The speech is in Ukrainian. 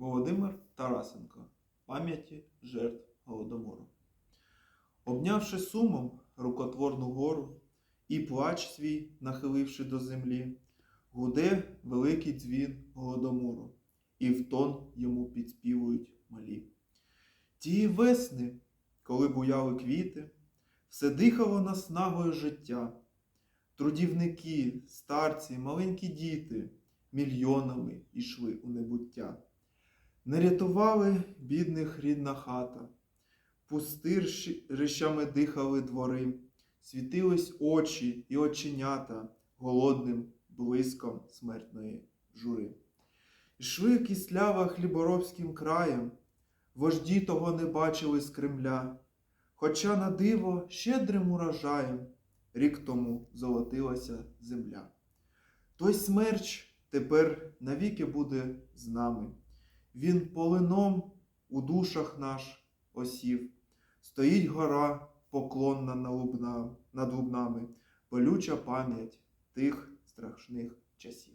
Володимир Тарасенко. Пам'яті жертв Голодомору. Обнявши сумом рукотворну гору і плач свій, нахиливши до землі, гуде великий дзвін Голодомору, і в тон йому підспівують малі. Тії весни, коли буяли квіти, все дихало наснагою життя. Трудівники, старці, маленькі діти мільйонами йшли у небуття. Не рятували бідних рідна хата, пустирищами дихали двори, світились очі і оченята голодним блиском смертної жури. Ішли кислява хліборобським краєм, вожді того не бачили з Кремля, хоча на диво щедрим урожаєм рік тому золотилася земля. Той смерч тепер навіки буде з нами. Він полином у душах наш осів. Стоїть гора поклонна над лубнами, болюча пам'ять тих страшних часів.